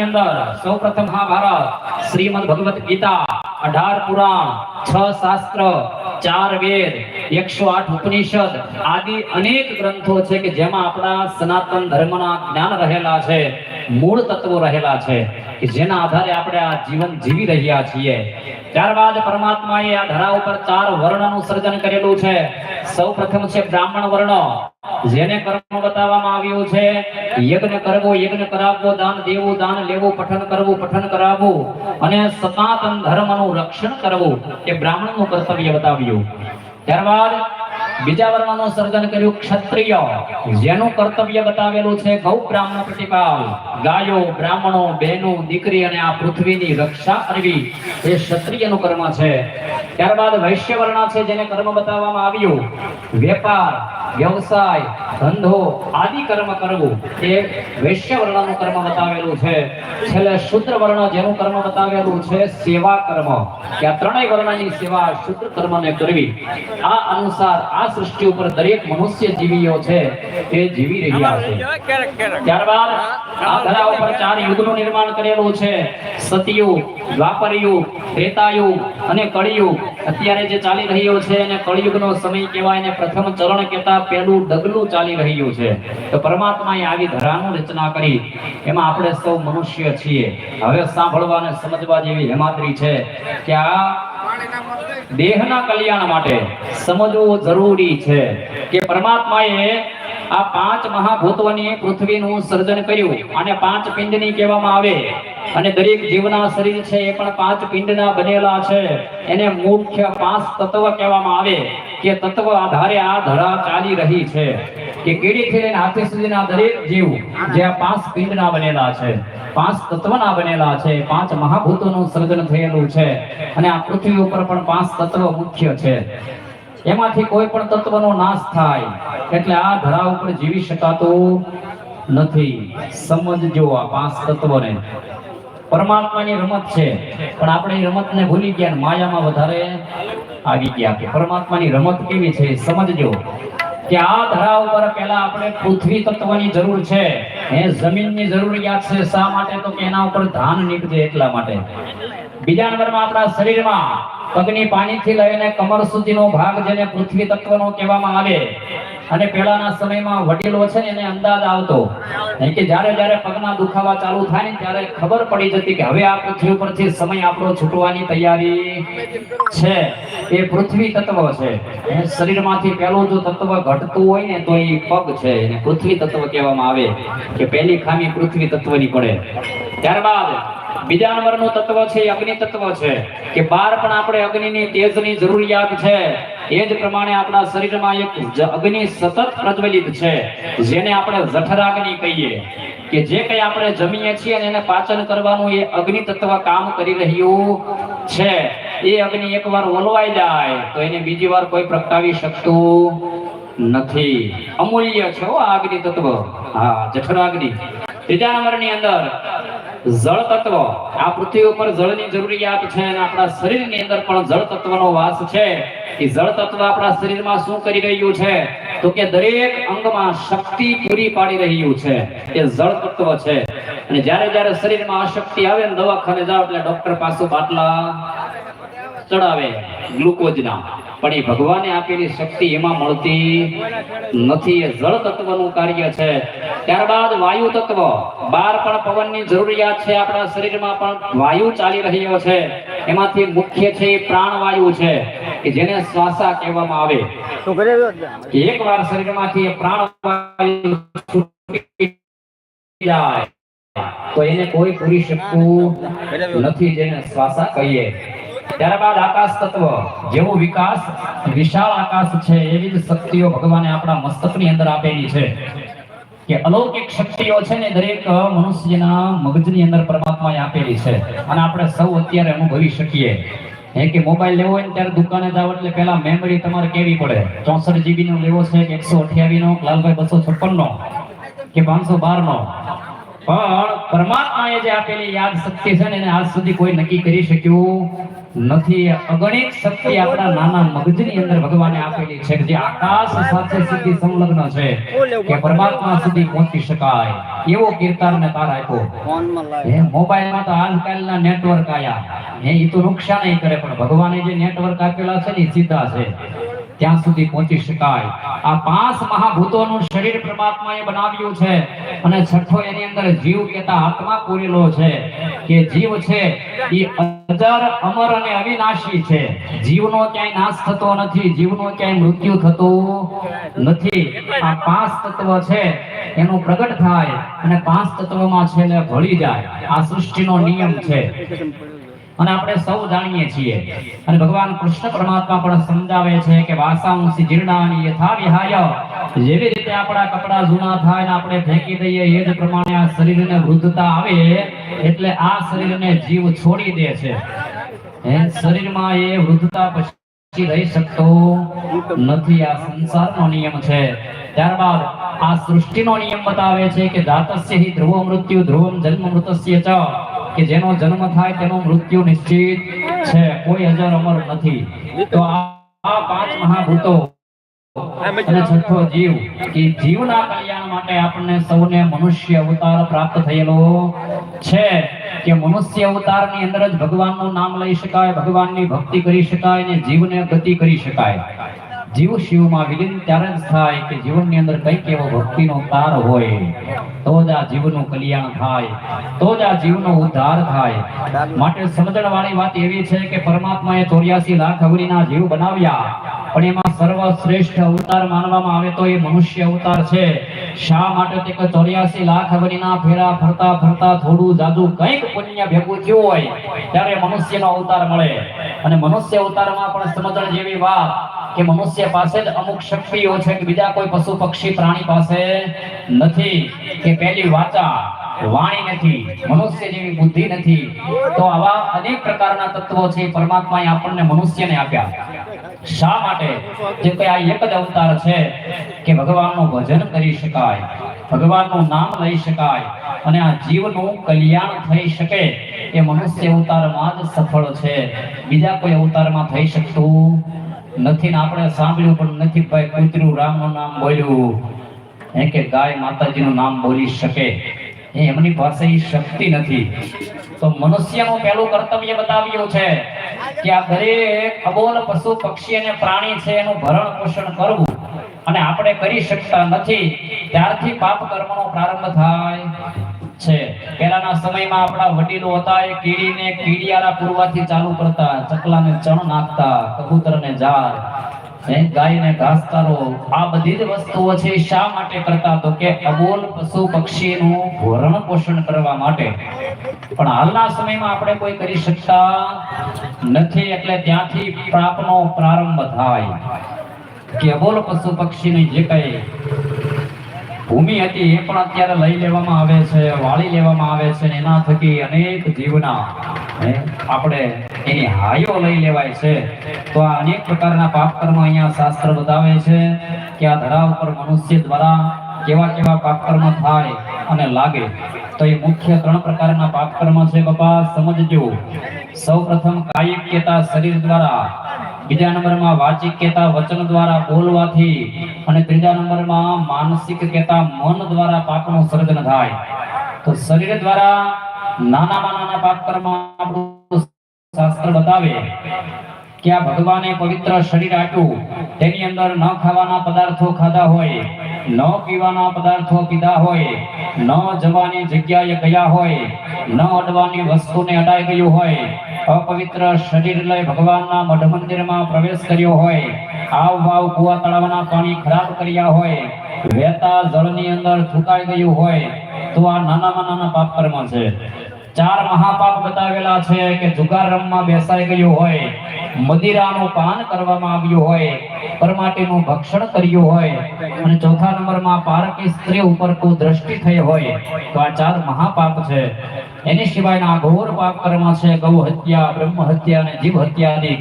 અંદર સૌપ્રથમ મહાભારત, શ્રીમદ ભગવત ગીતા, અઢાર પુરાણ, છ શાસ્ત્ર, ચાર વેદ, એકસો આઠ ઉપનિષદ આદિ અનેક ગ્રંથો છે કે જેમાં આપણા સનાતન ધર્મના જ્ઞાન રહેલા છે, મૂળ તત્વો રહેલા છે, કે જેના આધારે આપણે આ જીવન જીવી રહ્યા છીએ. ત્યારબાદ પરમાત્માએ આ ધરા ઉપર ચાર વર્ણનું સર્જન કરેલું છે. સૌ પ્રથમ છે બ્રાહ્મણ વર્ણ, જેને કર્મ બતાવવામાં આવ્યું છે યજ્ઞ કરવો, યજ્ઞ કરાવવો, દાન દેવું, દાન લેવું, પઠન કરવું, પઠન કરાવવું અને સનાતન ધર્મનું રક્ષણ કરવું એ બ્રાહ્મણનું કર્તવ્ય બતાવ્યું. ત્યારબાદ બીજા વર્ણનું સર્જન કર્યું ક્ષત્રિય. જેનું કર્તવ્ય બતાવેલું છે ગૌ બ્રાહ્મણ પ્રતિપાલ. ગાયો, બ્રાહ્મણો, બહેનો, દીકરી અને આ પૃથ્વીની રક્ષા કરવી એ ક્ષત્રિયનું કર્મ છે. ત્યારબાદ વૈશ્ય વર્ણ છે જેને કર્મ બતાવવામાં આવ્યું. વેપાર વ્યવસાય, ધંધો આદિ કર્મ કરવું એ વૈશ્ય વર્ણનું કર્મ બતાવેલું છે. છેલ્લે શુદ્ર વર્ણ જેનું કર્મ બતાવેલું છે, સેવા કર્મ. કે આ ત્રણેય વર્ણની સેવા શુદ્ર કર્મને કરવી. આ અનુસાર આ સૃષ્ટિ ઉપર દરેક મનુષ્ય જીવીઓ છે, તે જીવી રહ્યા છે. ત્યારબાદ આ ધરા ઉપર ચાર યુગનું નિર્માણ કરેલું છે. સતયુગ દ્વાપરયુગ યુગ અને કળિયુગ. અત્યારે જે ચાલી રહ્યો છે એને કળિયુગનો સમય કહેવાય અને પ્રથમ ચરણ કહેતા પહેલું ડગલું ચાલી રહ્યું છે. તો પરમાત્માએ આવી ધરાનું રચના કરી. એમાં આપણે સૌ મનુષ્ય છીએ. હવે સાંભળવા અને સમજવા જેવી હેમાદ્રી છે કે આ દેહના કલ્યાણ માટે સમજવું જરૂરી છે કે પરમાત્માએ આ પાંચ મહાભૂતોની પૃથ્વીનું સર્જન કર્યું અને પાંચ પિંડની કહેવામાં આવે. અને દરેક જીવના શરીર છે એ પણ પાંચ પિંડના બનેલા છે. એને મુખ્ય પાંચ તત્વ કહેવામાં આવે. કે તત્વ આધારે આ ધરા ચાલી રહી છે કે કીડીથી લઈને હાથી સુધીના દરેક જીવ જે આ પાંચ પિંડના બનેલા છે, પાંચ તત્વના બનેલા છે, પાંચ મહાભૂતોનું સર્જન થયેલું છે અને આ પૃથ્વી ઉપર પણ પાંચ તત્વ મુખ્ય છે. એમાંથી કોઈ પણ તત્વનો નાશ થાય એટલે આ ધરા ઉપર જીવી શકાતું નથી. સમજજો આ પાંચ તત્વને. પરમાત્માની રમત છે, પણ આપણે એ રમતને ભૂલી ગયા માયામાં વધારે આવી ગયા કે પરમાત્માની રમત કેવી છે સમજજો. કે આ ધરા ઉપર પહેલા આપણે પૃથ્વી તત્વની જરૂર છે. એ જમીનની જરૂરિયાત છે. શા માટે? તો કે એના ઉપર ધાન નીકળે એટલા માટે. બીજા નંબરમાં આપણા શરીરમાં પગની પાણીથી લઈને કમર સુધીનો ભાગ જેને પૃથ્વી તત્વનો કહેવામાં આવે અને પહેલાના સમયમાં વડીલો છે ને એને અંદાજ આવતો કે જ્યારે જ્યારે પગના દુખાવા ચાલુ થાય ને ત્યારે ખબર પડી જતી કે હવે આ પૃથ્વી ઉપરથી સમય આપણો છૂટવાની તૈયારી છે. એ પૃથ્વી તત્વ છે. શરીરમાંથી પહેલું જો તત્વ ઘટતું હોય ને તો એ પગ છે. એને પૃથ્વી તત્વ કહેવામાં આવે કે પહેલી ખામી પૃથ્વી તત્વની પડે. ત્યારબાદ બીજા નંબરનું તત્વ છે, અગ્નિ તત્વ છે કે બાર પણ આપણે અગ્નિની તેજની જરૂરિયાત છે. એ જ પ્રમાણે આપણા શરીરમાં એક અગ્નિ સતત પ્રજ્વલિત છે, જેને આપણે જઠરાગ્નિ કહીએ. કે જે કંઈ આપણે જમીએ છીએ અને એને પાચન કરવાનું એ અગ્નિ તત્વ કામ કરી રહ્યું છે. એ અગ્નિ એકવાર ઓલવાઈ જાય, તો એને બીજી વાર કોઈ પ્રગટાવી શકતું નથી. અમૂલ્ય છે હો અગ્નિ તત્વ હા, જઠરાગ્નિ. ત્રીજા નંબરની અંદર જળ તત્વ. આ પૃથ્વી ઉપર જળની જરૂરિયાત છે અને આપણા શરીરની અંદર પણ જળ તત્વનો વાસ છે. એ જળ તત્વ આપણા શરીરમાં શું કરી રહ્યું છે? તો કે દરેક અંગમાં શક્તિ પૂરી પાડી રહ્યું છે. એ જળ તત્વ છે. અને જ્યારે જ્યારે શરીરમાં અશક્તિ આવે ને દવાખાને જાઓ એટલે ડોક્ટર પાસે બાટલા ચડાવે ગ્લુકોઝના. પણ એ ભગવાને આપેલી શક્તિ એમાં મળતી નથી. એ જળ તત્વનું કાર્ય છે. ત્યારબાદ વાયુ તત્વ. બાર પણ પવનની જરૂરિયાત છે. આપણા શરીરમાં પણ વાયુ ચાલી રહ્યો છે. એમાંથી મુખ્ય છે એ પ્રાણવાયુ છે કે જેને શ્વાસા કહેવામાં આવે. એક? એકવાર શરીરમાંથી પ્રાણવાયુ જાય તો એને કોઈ પૂરી શકતું નથી જેને શ્વાસા કહીએ. ત્યારબાદ આકાશ તત્વ, જેવો વિકાસ, વિશાળ આકાશ છે એવી જ શક્તિઓ ભગવાને આપણા મસ્તકની અંદર આપેલી છે. કે અલૌકિક શક્તિઓ છે ને દરેક મનુષ્યના મગજની અંદર પરમાત્માએ આપેલી છે. અને આપણે સૌ અત્યારે અનુભવી શકીએ. હે કે મોબાઈલ લેવો હોય ને ત્યારે દુકાને જાવ એટલે પહેલા મેમરી તમારે કેવી પડે? ચોસઠ જીબી નો લેવો છે કે એકસો અઠ્યાવી નો લાલભાઈ બસો છપ્પન નો કે પાંચસો બાર નો પણ પરમાત્માએ જે આપેલી યાદ શક્તિ છે ને એને આજ સુધી કોઈ નક્કી કરી શક્યું નથી. અગણિત શક્તિ આપણા નાના મગજની અંદર ભગવાને આપેલી છે જે આકાશ સાથે સીધી સંલગ્ન છે કે પરમાત્મા સુધી પહોંચી શકાય. એવો કીર્તન ને તાર આપ્યો. ફોનમાં મોબાઈલમાં તો આજકાલના નેટવર્ક આયા. એ ઈ તો નુકસાન કરે પણ ભગવાને જે નેટવર્ક આપેલા છે ને સીધા છે. ત્યાં સુધી પહોંચી શકાય. આ પાંચ મહાભૂતોનું શરીર પરમાત્માએ બનાવ્યું છે અને છઠ્ઠો એની અંદર જીવ કેતા આત્મા પૂરેલો છે કે જીવ છે એ અજર, અમર અને અવિનાશી છે. જીવનો ક્યાંય નાશ થતો નથી, જીવનો ક્યાંય મૃત્યુ થતું નથી. આ પાંચ તત્વ છે, એનું પ્રગટ થાય અને પાંચ તત્વમાં છેલ્લે ભળી જાય. આ સૃષ્ટિનો નિયમ છે. અને આપણે સૌ જાણીએ છીએ. અને ભગવાન કૃષ્ણ પરમાત્મા પણ સમજાવે છે કે વાસાંસી જીર્ણાની યથા વિહાય જેવી રીતે આપણા કપડા જૂના થાય ને આપણે ફેંકી દઈએ, એ જ પ્રમાણે આ શરીરને વૃદ્ધતા આવે, એટલે આ શરીરને જીવ છોડી દે છે. હે, શરીરમાં એ વૃદ્ધતા પછી રહી શકતો નથી. આ સંસારનો નિયમ છે. ત્યારબાદ આ સૃષ્ટિનો નિયમ બતાવે છે કે જાતસ્ય હિ ધ્રુવ મૃત્યુ, ધ્રુવમ જન્મ મૃતસ્ય ચ. કે જેનો જન્મ થાય તેનો મૃત્યુ નિશ્ચિત છે. કોઈ અજર અમર નથી. તો આ પાંચ મહાભૂતો અને છઠ્ઠો જીવના કલ્યાણ માટે આપણને સૌને મનુષ્ય અવતાર પ્રાપ્ત થયેલો છે. કે મનુષ્ય અવતારની અંદર જ ભગવાનનું નામ લઈ શકાય, ભગવાનની ભક્તિ કરી શકાય ને જીવને ગતિ કરી શકાય. જીવ શિવમાં વિલીન ત્યારે જ થાય કે જીવનની અંદર કંઈક એવો ભક્તિનો તાર હોય. તો જ આ જીવનું કલ્યાણ થાય. તો જ આ જીવનો ઉદ્ધાર થાય. માટે સમજણ વાળી વાત એવી છે કે પરમાત્માએ ચોર્યાસી લાખ અવળીના જીવ બનાવ્યા. પણ એમાં સર્વશ્રેષ્ઠ અવતાર માનવામાં આવે તો એ મનુષ્ય અવતાર છે. શા માટે કે ચોર્યાસી લાખ અવળીના ફેરા ફરતા ફરતા થોડું જાદુ કંઈક પુણ્ય ભેગું થયું હોય, ત્યારે મનુષ્યનો અવતાર મળે. અને મનુષ્ય અવતારમાં પણ સમજણ જેવી વાત કે મનુષ્ય પાસે જ અમુક શક્તિઓ છે કે બીજા કોઈ પશુ પક્ષી પ્રાણી પાસે નથી કે પહેલી વાચા વાણી નથી, મનુષ્ય જેવી બુદ્ધિ નથી. તો આવા અનેક પ્રકારના તત્વો છે, પરમાત્માએ આપણને મનુષ્યને આપ્યા. શા માટે? જે કે આ એક જ અવતાર છે કે ભગવાનનું ભજન કરી શકાય, ભગવાનનું નામ લઈ શકાય અને આ જીવનું કલ્યાણ થઈ શકે એ મનુષ્ય અવતારમાં જ સફળ છે. બીજા કોઈ અવતારમાં થઈ શકતું નથી આપણે સાંભળ્યું, પણ નથી ભાઈ કૂતરું રામનું નામ બોલ્યું. એ કે ગાય માતાજીનું નામ બોલી શકે? એ એમની પાસે શક્તિ નથી. તો મનુષ્યનું પહેલું કર્તવ્ય બતાવ્યું છે કે આ દરેક અબોલ પશુ પક્ષી અને પ્રાણી છે એનું ભરણ પોષણ કરવું. અને આપણે કરી શકતા નથી. ત્યારથી પાપ કર્મનો પ્રારંભ થાય. છે. પહેલાના સમયમાં આપણા વડીલો હતા, એ કીડીને કીડિયારા પૂરવાથી ચાલુ કરતા, ચકલાને ચણ નાખતા, કબૂતરને ઝાડ ગાયને ઘાસચારો, આ બધી જ વસ્તુઓ છે શા માટે કરતા? તો કે અબોલ પશુ પક્ષીનું ભરણ પોષણ કરવા માટે. પણ હાલના સમયમાં આપણે કોઈ કરી શકતા નથી એટલે ત્યાંથી પ્રાપનો પ્રારંભ થાય. કે અબોલ પશુ પક્ષીની જે કઈ ભૂમિ હતી એ પણ અત્યારે લઈ લેવામાં આવે છે, વાળી લેવામાં આવે છે એના થકી અનેક જીવના આપણે એની હાયો લઈ લેવાય છે. તો આ અનેક પ્રકારના પાપ કર્મ અહીંયા શાસ્ત્ર બતાવે છે કે આ ધરા ઉપર મનુષ્ય દ્વારા કેવા કેવા પાપ કર્મ થાય અને લાગે. તો એ મુખ્ય ત્રણ પ્રકારના પાપ કર્મ છે બાપા સમજજો. સૌ પ્રથમ કાયિક કેતા શરીર દ્વારા બીજા નંબરમાં વાચિક કેતા વચન દ્વારા બોલવાથી અને ત્રીજા નંબરમાં માનસિક કેતા મન દ્વારા પાપનું સર્જન થાય. તો શરીર દ્વારા નાનામાં નાના પાપ કર્મ આપણું શાસ્ત્ર બતાવે કે આ ભગવાને પવિત્ર શરીર આપ્યું. તેની અંદર ન ખાવાના પદાર્થો ખાધા હોય. ન પીવાના પદાર્થો પીધા હોય, ન જવાની જગ્યાએ ગયા હોય, ન અડવાની વસ્તુને અડાઈ ગયું હોય, અપવિત્ર શરીર લઈ ભગવાનના મઢ મંદિરમાં પ્રવેશ કર્યો હોય આવ વાવ કુવા તળાવના પાણી ખરાબ કર્યા હોય, વહેતા જળની અંદર થૂકાઈ ગયું હોય, તો આ નાનામાં નાના પાપ કર્મ છે. ચાર મહાપાપ બતાવેલા છે કે જુગાર રમમાં બેસાઈ ગયું હોય, મદિરાનું પાન કરવામાં આવ્યું હોય, પરમાટીનું ભક્ષણ કર્યું હોય, અને ચોથા નંબરમાં પારકી સ્ત્રી ઉપર કુદ્રષ્ટિ થઈ હોય, તો આ ચાર મહાપાપ છે. એની સિવાયના ઘોર પાપ કર્મ છે, ગૌ હત્યા, બ્રહ્મ હત્યા અને જીવ હત્યા આદિ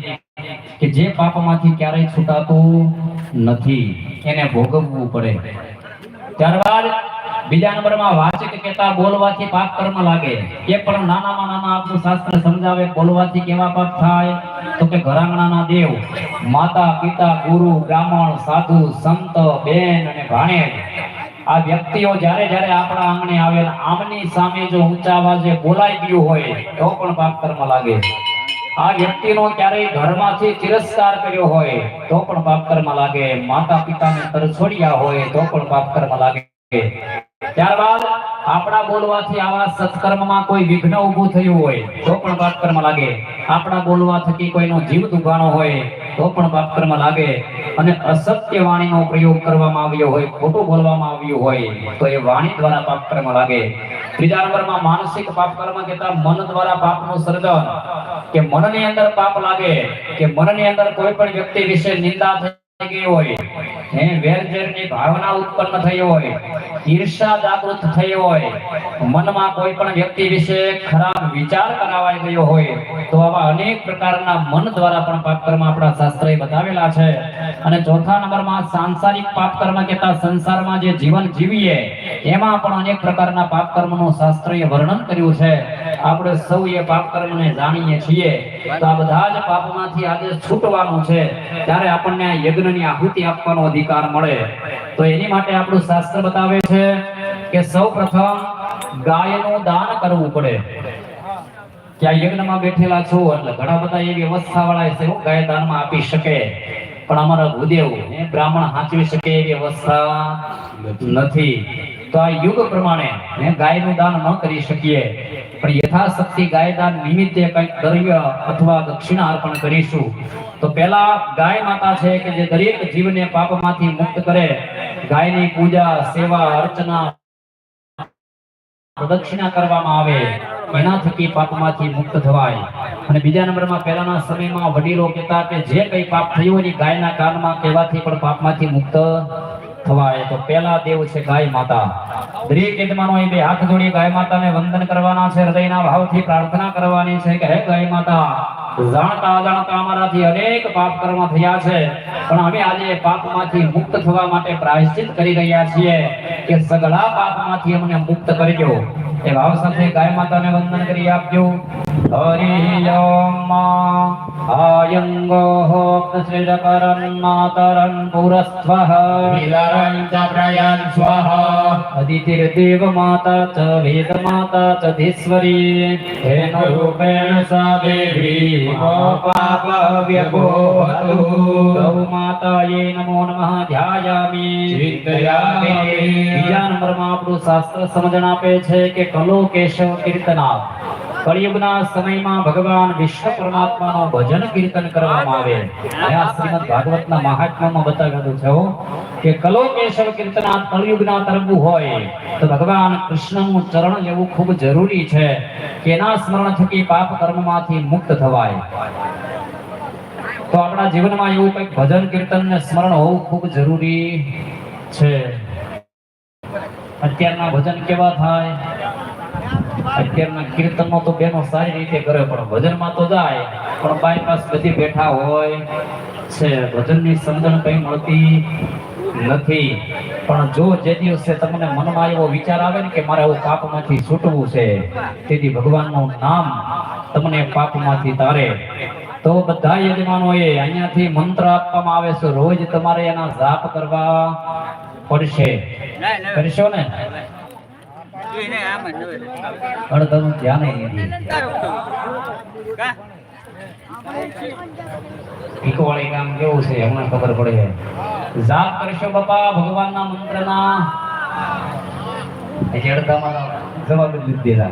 કે જે પાપમાંથી ક્યારેય છૂટાતું નથી, એને ભોગવવું પડે. ત્યારબાદ બીજા નંબરમાં વાચક કહેતા બોલવાથી પાપ કર્મ લાગે. એ પણ નાનામાં નાના આપણું શાસ્ત્ર સમજાવે, બોલવાથી કેવા પાપ થાય? તો કે ઘરાંગણાના દેવ, માતા, પિતા, ગુરુ, બ્રાહ્મણ, સાધુ, સંત, બેન અને ભાણેજ. આ વ્યક્તિઓ જ્યારે જ્યારે આપણા આંગણે આવે આમની સામે જો ઊંચા અવાજે બોલાઈ ગયું હોય, તો પણ પાપ કર્મ લાગે. આ વ્યક્તિનો ક્યારેય ઘરમાંથી તિરસ્કાર કર્યો હોય, તો પણ પાપ કર્મ લાગે. માતા પિતાને તરછોડ્યા હોય, તો પણ પાપ કર્મ લાગે. ત્યારબાદ આપણા બોલવાથી આવા સત્કર્મમાં કોઈ વિઘ્ન ઊભું થયું હોય, તો પણ પાપ લાગે. આપણા બોલવા થકી કોઈનો જીવ દુભાણો હોય, તો પણ પાપ લાગે. અને અસત્ય વાણીનો પ્રયોગ કરવામાં આવ્યો હોય, ખોટું બોલવામાં આવ્યું હોય, તો એ વાણી દ્વારા પાપ લાગે. ત્રીજા નંબરમાં માનસિક પાપ કર્મ કહેતા મન દ્વારા પાપનું સર્જન. કે મનની અંદર પાપ લાગે, કે મનની અંદર કોઈ પણ વ્યક્તિ વિશે નિંદા થઈ ગઈ હોય હે વેરઝેરની ભાવના ઉત્પન્ન થઈ હોય, ઈર્ષા જાગૃત થઈ હોય, મનમાં કોઈ પણ વ્યક્તિ વિશે ખરાબ વિચાર કરાવાઈ ગયો હોય, તો આવા અનેક પ્રકારના મન દ્વારા પણ પાપકર્મ આપણા શાસ્ત્રએ બતાવેલા છે. અને ચોથા નંબરમાં સાંસારિક પાપકર્મ કહેતા સંસારમાં જે જીવન જીવીએ, એમાં પણ અનેક પ્રકારના પાપકર્મનું શાસ્ત્રએ વર્ણન કર્યું છે. આપણે સૌ એ પાપ કર્મને જાણીએ છીએ તો આ બધા જ પાપમાંથી આજે છૂટવાનું છે. ત્યારે આપણને આ યજ્ઞની આહુતિ આપવાનો અધિકાર મળે. તો એની માટે આપણું શાસ્ત્ર બતાવે છે કે સૌ પ્રથમ ગાયનું દાન કરવું પડે. ત્યાં યજ્ઞમાં બેઠેલા છો એટલે ઘણા બધા એવી અવસ્થા વાળા છે ગાય દાનમાં આપી શકે. પણ અમારા ભૂદેવ બ્રાહ્મણ હાંચવી શકે એવી અવસ્થા નથી. તો આ યુગ પ્રમાણે ગાયનું દાન ન કરી શકીએ. પણ યથાશક્તિ ગાય દાન નિમિત્તે કંઈક દ્રવ્ય અથવા દક્ષિણા અર્પણ કરીશું. તો પહેલા ગાય માતા છે કે જે દરેક જીવને પાપમાંથી મુક્ત કરે, ગાયની પૂજા, સેવા, અર્ચના, પ્રદક્ષિણા કરવામાં આવે, એના થકી પાપમાંથી મુક્ત થવાય. અને બીજા નંબરમાં પહેલાના સમયમાં વડીલો કહેતા કે જે કઈ પાપ થયું એની ગાયના કાનમાં કહેવાથી પણ પાપમાંથી મુક્ત થવાય તો પહેલા દેવ છે ગાય માતા. દરેક યજમાનો એ બે હાથ જોડી ગાય માતાને વંદન કરવાના છે, હૃદયના ભાવથી પ્રાર્થના કરવાની છે કે હે ગાય માતા, જાણતા અજાણતા અમારાથી અનેક પાપ કર્મ થયા છે, પણ અમે આજે પાપમાંથી મુક્ત થવા માટે પ્રાયશ્ચિત કરી રહ્યા છીએ કે સગળા પાપમાંથી અમને મુક્ત કરજો એ ભાવ સાથે ગાય માતાને વંદન કરી આપજો. વિલરં ચ પ્રયન સ્વઃ અદિતિર્દેવ માતા ચ વેદ માતા ચ ધીશ્વરી હેન રૂપેણ સા દેવી મો પાપ વ્યભોહતુ ગૌ માતાયે નમો નમઃ ધ્યાયામિ ચિંતયામિ. બીજા નંબરમાં આપણું શાસ્ત્ર સમજણ આપે છે કે કલો કેશવ કીર્તના કળિયુગના સમયમાં ભગવાન વિષ્ણુ પરમાત્માનો ભજન કીર્તન કરવામાં આવે. આ શ્રીમદ ભાગવતના મહાત્મામાં બતાવેલું છે કે કલો કેશવ કીર્તના કળિયુગના તરવું હોય, તો ભગવાન કૃષ્ણનું ચરણ લેવું ખૂબ જરૂરી છે, કે એના સ્મરણ થકી પાપ કર્મમાંથી મુક્ત થવાય. તો આપણા જીવનમાં એવું કંઈક ભજન કીર્તન ને સ્મરણ હોવું ખૂબ જરૂરી છે. અત્યારના ભજન કેવા થાય? અત્યારના કીર્તનો તો બેનો સારી રીતે કરે પણ ભજનમાં તો જાય. પણ બાયપાસ બધી બેઠા હોય છે ભજનની સમજણ કઈ મળતી નથી. પણ જો જે દિવસે તમને મનમાં એવો વિચાર આવે ને કે મારે આવું પાપમાંથી છૂટવું છે તેથી ભગવાનનું નામ તમને પાપમાંથી તારે. તો બધા યજમાનોએ અહીંયાથી મંત્ર આપવામાં આવે છે રોજ તમારે એના જાપ કરવા પડશે. કરશો ને? અડધાનું ધ્યાન ય કામ કેવું છે હમણાં ખબર પડે જાપ કરશો બાપા ભગવાનના મંત્રના. એટલે અડધામાં જવાબ જ દેતા.